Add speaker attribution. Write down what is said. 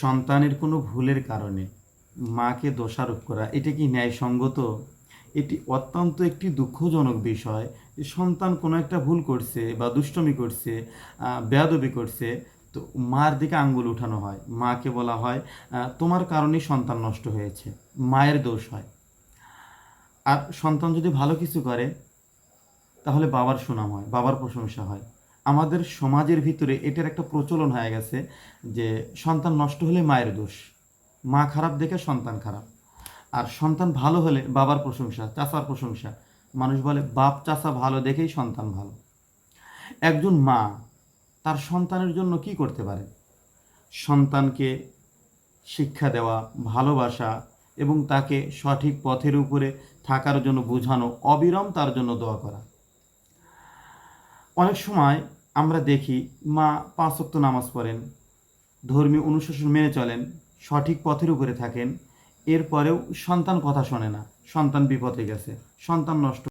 Speaker 1: সন্তানের কোনো ভুলের কারণে মাকে দোষারোপ করা, এটা কি ন্যায়সঙ্গত? এটি অত্যন্ত একটি দুঃখজনক বিষয় যে সন্তান কোনো একটা ভুল করছে বা দুষ্টমি করছে বেয়াদবি করছে, তো মার দিকে আঙ্গুল উঠানো হয়। মাকে বলা হয় তোমার কারণেই সন্তান নষ্ট হয়েছে, মায়ের দোষ হয়। আর সন্তান যদি ভালো কিছু করে, তাহলে বাবার সুনাম হয়, বাবার প্রশংসা হয়। আমাদের সমাজের ভিতরে এটার একটা প্রচলন হয়ে গেছে যে সন্তান নষ্ট হলে মায়ের দোষ। মা খারাপ দেখে সন্তান খারাপ। আর সন্তান ভালো হলে বাবার প্রশংসা, চাচার প্রশংসা। মানুষ বলে, বাপ চাচা ভালো দেখেই সন্তান ভালো। একজন মা তার সন্তানের জন্য কি করতে পারে? সন্তানকে শিক্ষা দেওয়া, ভালোবাসা এবং তাকে সঠিক পথের উপরে থাকার জন্য বোঝানো, অবিরাম তার জন্য দোয়া করা। অনেক সময় আমরা দেখি মা পাঁচক্ত নামাজ পড়েন, ধর্মীয় অনুশাসন মেনে চলেন, সঠিক পথের উপরে থাকেন, এরপরেও সন্তান কথা শোনে না, সন্তান বিপদে গেছে, সন্তান নষ্ট